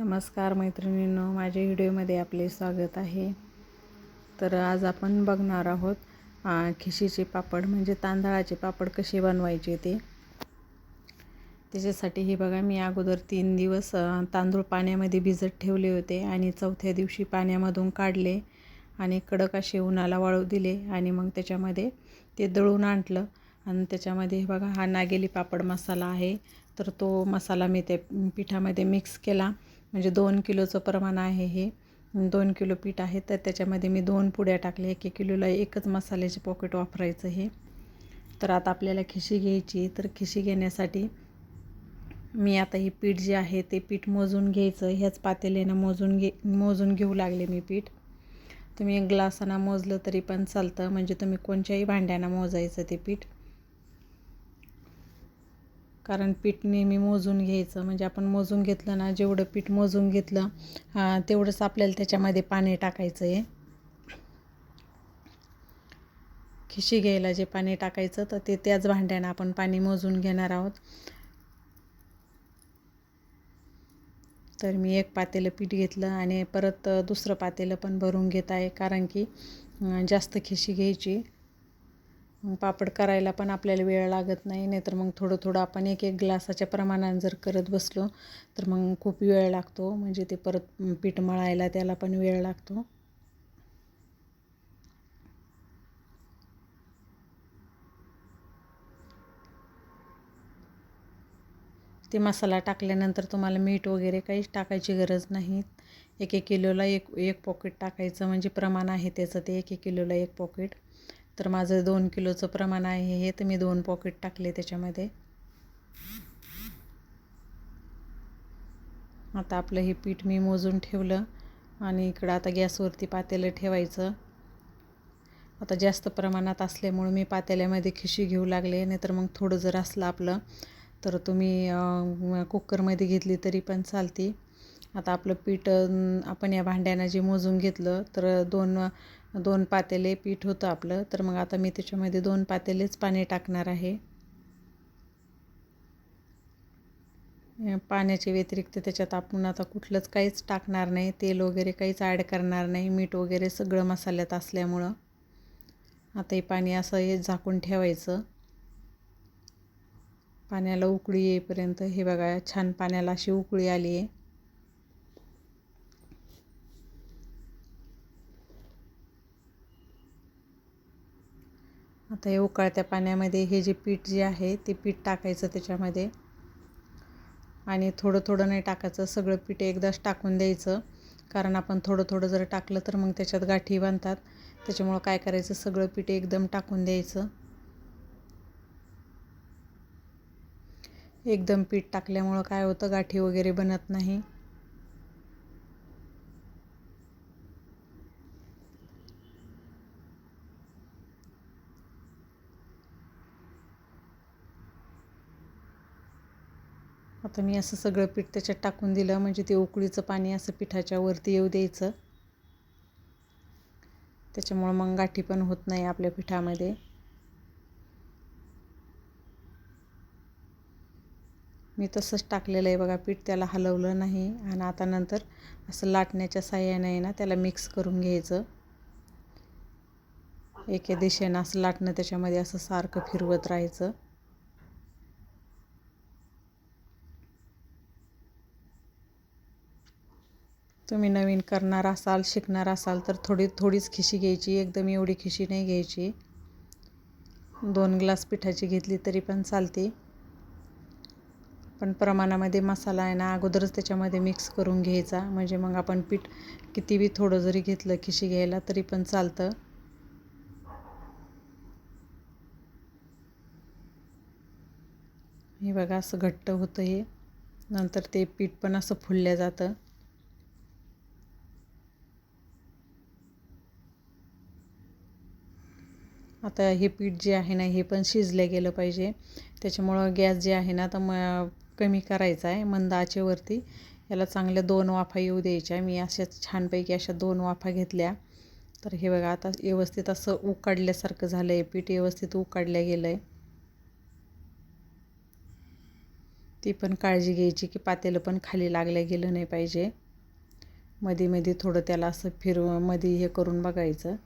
नमस्कार मैत्रिणींनो माझ्या व्हिडिओमध्ये आपले स्वागत आहे. तर आज आपण बघणार आहोत खिशीचे पापड म्हणजे तांदळाचे पापड कसे बनवायचे ते. त्याच्यासाठी हे बघा मी अगोदर तीन दिवस तांदूळ पाण्यामध्ये भिजत ठेवले होते आणि चौथ्या दिवशी पाण्यामधून काढले आणि कडक असे उन्हाला वाळू दिले आणि मग त्याच्यामध्ये ते दळून आणलं. आणि त्याच्यामध्ये हे बघा हा नागेली पापड मसाला आहे. तर तो मसाला मी त्या पिठामध्ये मिक्स केला. म्हणजे दोन किलोचं प्रमाण आहे हे. दोन किलो पीठ आहे तर त्याच्यामध्ये मी दोन पुड्या टाकल्या. एक एक किलोला एकच मसाल्याचे पॉकेट वापरायचं हे. तर आता आपल्याला खिशी घ्यायची तर खिशी घेण्यासाठी मी आता हे पीठ जे आहे ते पीठ मोजून घ्यायचं. ह्याच पातेल्यानं मोजून घे मोजून घेऊ लागले मी पीठ. तुम्ही एक मोजलं तरी पण चालतं. म्हणजे तुम्ही कोणत्याही भांड्यानं मोजायचं ते पीठ. कारण पीठ नेहमी मोजून घ्यायचं. म्हणजे आपण मोजून घेतलं ना जेवढं पीठ मोजून घेतलं तेवढंच आपल्याला त्याच्यामध्ये पाणी टाकायचं आहे. खिशी घ्यायला जे पाणी टाकायचं तर ते त्याच भांड्यानं आपण पाणी मोजून घेणार आहोत. तर मी एक पातेलं पीठ घेतलं आणि परत दुसरं पातेलं पण भरून घेत आहे कारण की जास्त खिशी घ्यायची. पापड करायला पण आपल्याला वेळ लागत नाही नाहीतर मग थोडं थोडं आपण एक एक ग्लासाच्या प्रमाणात जर करत बसलो तर मग खूप वेळ लागतो. म्हणजे ते परत पीठ मळायला त्याला पण वेळ लागतो. ते मसाला टाकल्यानंतर तुम्हाला मीठ वगैरे काहीच टाकायची गरज नाही. एक एक किलोला एक एक पॉकेट टाकायचं. म्हणजे प्रमाण आहे त्याचं ते एक एक किलोला एक पॉकेट तर माझं दोन किलोचं प्रमाण आहे हे तर मी दोन पॉकेट टाकले त्याच्यामध्ये. आता आपलं हे पीठ मी मोजून ठेवलं आणि इकडं आता गॅसवरती पातेलं ठेवायचं. आता जास्त प्रमाणात असल्यामुळं मी पातेल्यामध्ये खिशी घेऊ लागले नाहीतर मग थोडं जर असलं आपलं तर तुम्ही कुकरमध्ये घेतली तरी पण चालते. आता आपलं पीठ आपण या भांड्यानं जे मोजून घेतलं तर दोन दोन पातेले पीठ होतं आपलं. तर मग आता मी त्याच्यामध्ये दोन पातेलेच पाणी टाकणार आहे. पाण्याच्या व्यतिरिक्त त्याच्यात आपण आता कुठलंच काहीच टाकणार नाही. तेल वगैरे काहीच ॲड करणार नाही. मीठ वगैरे सगळं मसाल्यात असल्यामुळं. आता हे पाणी असं हे झाकून ठेवायचं. पाण्याला उकळी येईपर्यंत हे बघा छान पाण्याला अशी उकळी आली आहे आता हे उकळत्या पाण्यामध्ये हे जे पीठ जे आहे ते पीठ टाकायचं त्याच्यामध्ये. आणि थोडं थोडं नाही टाकायचं सगळं पीठ एकदाच टाकून द्यायचं. कारण आपण थोडं थोडं जर टाकलं तर मग त्याच्यात गाठी बांधतात. त्याच्यामुळं काय करायचं सगळं पीठ एकदम टाकून द्यायचं. एकदम पीठ टाकल्यामुळं काय होतं गाठी वगैरे बनत नाही. आता मी असं सगळं पीठ त्याच्यात टाकून दिलं म्हणजे ते उकळीचं पाणी असं पिठाच्या वरती येऊ द्यायचं. त्याच्यामुळं मग गाठी पण होत नाही आपल्या पिठामध्ये. मी तसंच टाकलेलं आहे बघा पीठ त्याला हलवलं नाही. आणि आता नंतर असं लाटण्याच्या साह्याने आहे ना त्याला मिक्स करून घ्यायचं. एके दिशेनं असं लाटणं त्याच्यामध्ये असं सारखं फिरवत राहायचं. तुम्ही नवीन करणार असाल शिकणार असाल तर थोडी थोडीच खिशी घ्यायची. एकदम एवढी खिशी नाही घ्यायची. दोन ग्लास पिठाची घेतली तरी पण चालते. पण प्रमाणामध्ये मसाला आहे ना अगोदरच त्याच्यामध्ये मिक्स करून घ्यायचा. म्हणजे मग आपण पीठ किती बी थोडं जरी घेतलं खिशी घ्यायला तरी पण चालतं. हे बघा असं घट्ट होतं हे. नंतर ते पीठ पण असं फुलल्या जातं. आता हे पीठ जे आहे ना हे पण शिजलं गेलं पाहिजे. त्याच्यामुळं गॅस जे आहे ना तर म कमी करायचा आहे मंद आचेवरती. याला चांगल्या दोन वाफा येऊ द्यायच्या. मी अशा छानपैकी अशा दोन वाफा घेतल्या. तर हे बघा आता व्यवस्थित असं उकाडल्यासारखं झालं आहे पीठ. व्यवस्थित उकाडलं गेलं आहे ती पण काळजी घ्यायची की पातेलं पण खाली लागलं गेलं नाही पाहिजे. मध्ये मध्ये थोडं त्याला असं फिरवमध्ये हे करून बघायचं.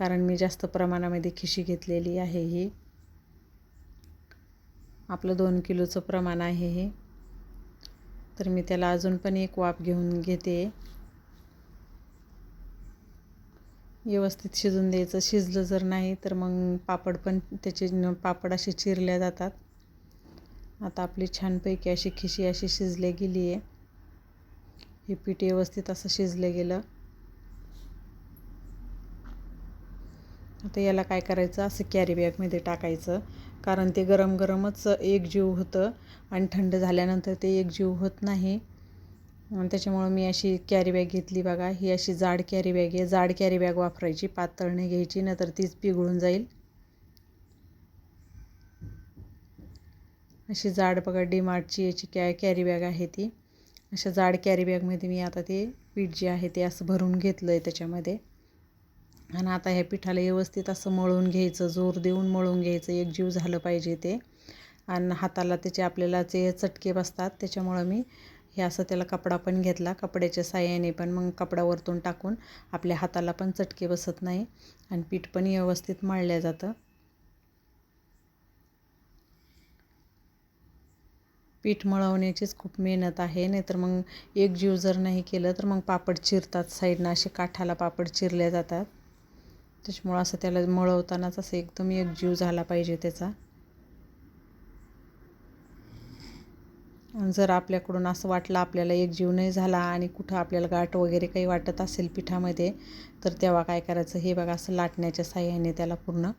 कारण मी जास्त प्रमाणामध्ये खिशी घेतलेली आहे ही. आपलं दोन किलोचं प्रमाण आहे हे. तर मी त्याला अजून पण एक वाफ घेऊन घेते. व्यवस्थित शिजून द्यायचं. शिजलं जर नाही तर मग पापड पण त्याचे पापड असे चिरल्या जातात. आता आपली छानपैकी अशी खिशी अशी शिजले गेली आहे हे पीठ व्यवस्थित असं शिजलं गेलं. आता याला काय करायचं? असं कॅरी बॅगमध्ये टाकायचं. कारण ते गरम गरमच एक जीव होतं आणि थंड झाल्यानंतर ते एक जीव होत नाही. त्याच्यामुळं मी अशी कॅरी बॅग घेतली बघा. ही अशी जाड कॅरी बॅग आहे. जाड कॅरी बॅग वापरायची. पातळ नाही घ्यायची नंतर तीच पिघळून जाईल. अशी जाड बघा डीमार्टची याची कॅ कॅरी बॅग आहे ती. अशा जाड कॅरी बॅगमध्ये मी आता ते पीठ जे आहे ते असं भरून घेतलं आहे त्याच्यामध्ये. आणि आता ह्या पिठाला व्यवस्थित असं मळून घ्यायचं जोर देऊन मळून घ्यायचं एक जीव झालं पाहिजे ते. आणि हाताला त्याचे आपल्याला जे चटके बसतात त्याच्यामुळं मी हे असं त्याला कपडा पण घेतला. कपड्याच्या साह्याने पण मग कपडा वरतून टाकून आपल्या हाताला पण चटके बसत नाही आणि पीठ पण व्यवस्थित मळलं जातं. पीठ मळवण्याचीच खूप मेहनत आहे नाहीतर मग एक जीव जर नाही केलं तर मग पापड चिरतात साईडनं असे काठाला पापड चिरले जातात. त्याच्यामुळं असं त्याला मळवतानाच असं एकदम एक जीव झाला पाहिजे त्याचा. जर आपल्याकडून असं वाटलं आपल्याला एक जीव नाही झाला आणि कुठं आपल्याला गाठ वगैरे काही वाटत असेल पिठामध्ये तर तेव्हा काय करायचं? हे बघा असं लाटण्याच्या साह्याने त्याला पूर्ण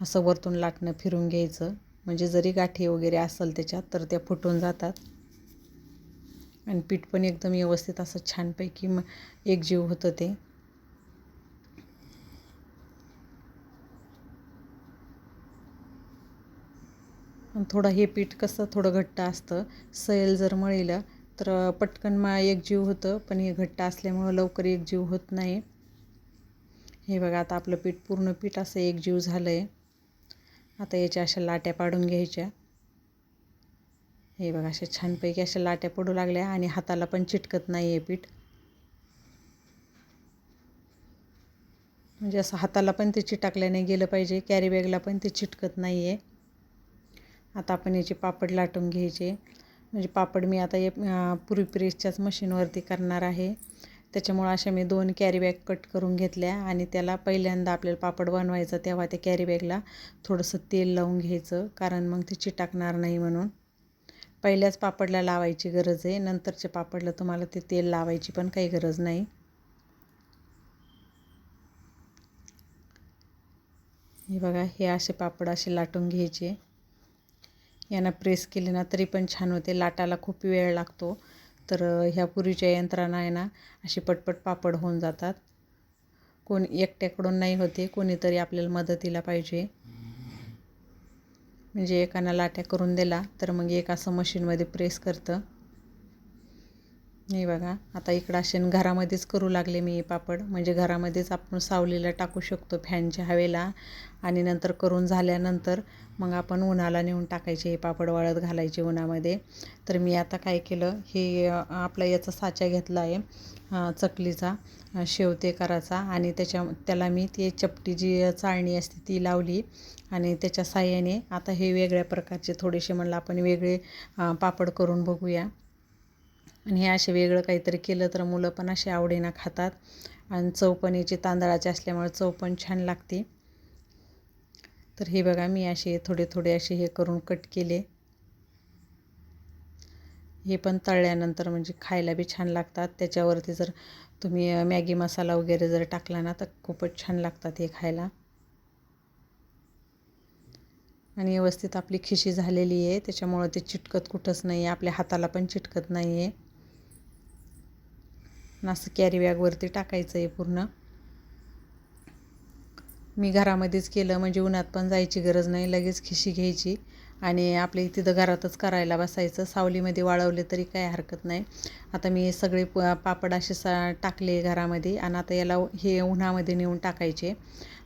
असं वरतून लाटणं फिरून घ्यायचं. म्हणजे जरी गाठी वगैरे असेल त्याच्यात तर त्या फुटून जातात. आणि पीठ पण एकदम व्यवस्थित असं छानपैकी मग एक जीव होतं ते. थोडं हे पीठ कसं थोडं घट्ट असतं सैल जर मळीलं तर पटकन मा एक जीव होतं पण हे घट्ट असल्यामुळं लवकर एक जीव होत नाही. हे बघा आता आपलं पीठ पूर्ण पीठ असं एक जीव झालं आहे आता याच्या अशा लाट्या पाडून घ्यायच्या. हे बघा अशा छानपैकी अशा लाट्या पडू लागल्या आणि हाताला पण चिटकत नाही आहे पीठ. म्हणजे असं हाताला पण ते चिटकल्याने गेलं पाहिजे कॅरीबॅगला पण ते चिटकत नाही आहे आता आपण याचे पापड लाटून घ्यायचे. म्हणजे पापड मी आता या पुरी प्रेसच्याच मशीनवरती करणार आहे. त्याच्यामुळं अशा मी दोन कॅरीबॅग कट करून घेतल्या आणि त्याला पहिल्यांदा आपल्याला पापड बनवायचं तेव्हा त्या कॅरीबॅगला थोडंसं तेल लावून घ्यायचं कारण मग ते चिटाकणार नाही म्हणून. पहिल्याच पापडला लावायची गरज आहे. नंतरच्या पापडला तुम्हाला ते तेल लावायची पण काही गरज नाही. हे बघा हे असे पापड असे लाटून घ्यायचे. यांना प्रेस केले ना तरी पण छान होते. लाटाला खूप वेळ लागतो. तर ह्या पूर्वीच्या यंत्रणा आहे ना अशी पटपट पापड होऊन जातात. कोण एकट्याकडून नाही होते कोणीतरी आपल्याला मदतीला पाहिजे. म्हणजे एकानं लाट्या करून दिला तर मग एक असं मशीनमध्ये प्रेस करतं. नाही बघा. आता इकडं असे घरामध्येच करू लागले मी पापड. म्हणजे घरामध्येच आपण सावलीला टाकू शकतो फॅनच्या हवेला. आणि नंतर करून झाल्यानंतर मग आपण उन्हाला नेऊन टाकायचे हे पापड वाळत घालायचे उन्हामध्ये. तर मी आता काय केलं हे आपला याचा साचा घेतला आहे चकलीचा शेवते करायचा आणि त्याच्या त्याला मी ते चपटी जी चाळणी असते ती लावली. आणि त्याच्या साह्याने आता हे वेगळ्या प्रकारचे थोडेसे म्हणलं आपण वेगळे पापड करून बघूया. आणि हे असे वेगळं काहीतरी केलं तर मुलं पण असे आवडीनं खातात. आणि चव पण याची तांदळाची असल्यामुळे चव पण छान लागते. तर हे बघा मी असे थोडे थोडे असे हे करून कट केले. हे पण तळल्यानंतर म्हणजे खायला बी छान लागतात. त्याच्यावरती जर तुम्ही मॅगी मसाला वगैरे जर टाकला ना तर खूपच छान लागतात हे खायला. आणि व्यवस्थित आपली खिशी झालेली आहे. त्याच्यामुळं ते चिटकत कुठंच नाही आहे आपल्या हाताला पण चिटकत नाही आहे असं कॅरी बॅगवरती टाकायचं आहे पूर्ण. मी घरामध्येच केलं म्हणजे उन्हात पण जायची गरज नाही लगेच खिशी घ्यायची. आणि आपल्या तिथं घरातच करायला बसायचं. सावलीमध्ये वाळवले तरी काही हरकत नाही. आता मी सगळे प पापड असे सा टाकले घरामध्ये. आणि आता याला हे उन्हामध्ये नेऊन टाकायचे.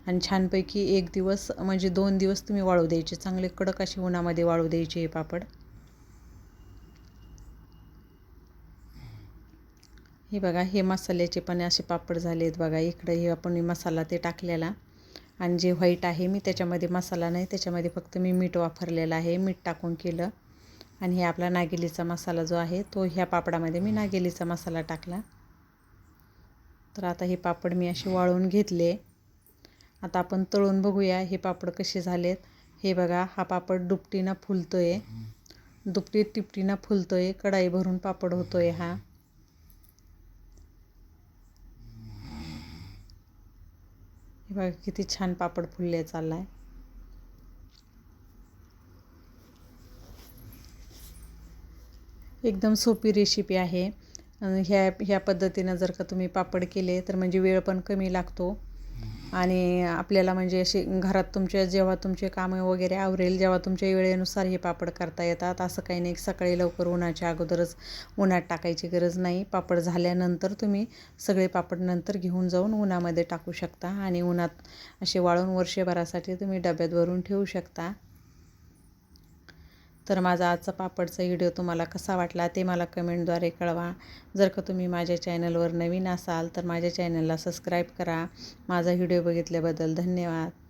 आणि छानपैकी एक दिवस म्हणजे दोन दिवस तुम्ही वाळू द्यायचे. चांगले कडक असे उन्हामध्ये वाळू द्यायचे हे पापड. हे बघा हे मसाल्याचे पण असे पापड झाले आहेत बघा. इकडं हे आपण मसाला ते टाकलेला. आणि जे व्हाईट आहे मी त्याच्यामध्ये मसाला नाही त्याच्यामध्ये फक्त मी मीठ वापरलेलं आहे. मीठ टाकून केलं. आणि हे आपला नागेलीचा मसाला जो आहे तो ह्या पापडामध्ये मी नागेलीचा मसाला टाकला. तर आता हे पापड मी असे वाळून घेतले. आता आपण तळून बघूया हे पापड कसे झालेत. हे बघा हा पापड दुपटीनं फुलतो आहे दुपटी तिपटीनं फुलतो आहे कढाई भरून पापड होतो आहे हा. बघा किती छान पापड फुलले चालला आहे एकदम सोपी रेसिपी आहे. ह्या ह्या पद्धतीनं जर का तुम्ही पापड केले तर म्हणजे वेळ पण कमी लागतो. आणि आपल्याला म्हणजे असे घरात तुमच्या जेव्हा तुमचे कामं वगैरे आवरेल जेव्हा तुमच्या वेळेनुसार हे पापड करता येतात. असं काही नाही सकाळी लवकर उन्हाच्या अगोदरच उन्हात टाकायची गरज नाही. पापड झाल्यानंतर तुम्ही सगळे पापड नंतर घेऊन जाऊन उन्हामध्ये टाकू शकता आणि उन्हात असे वाळून वर्षभरासाठी तुम्ही डब्यात भरून ठेवू शकता. तर माझा आजचा पापडचा व्हिडिओ तुम्हाला कसा वाटला ते मला कमेंटद्वारे कळवा. जर का तुम्ही माझ्या चॅनलवर नवीन असाल तर माझ्या चॅनलला सबस्क्राईब करा. माझा व्हिडिओ बघितल्याबद्दल धन्यवाद.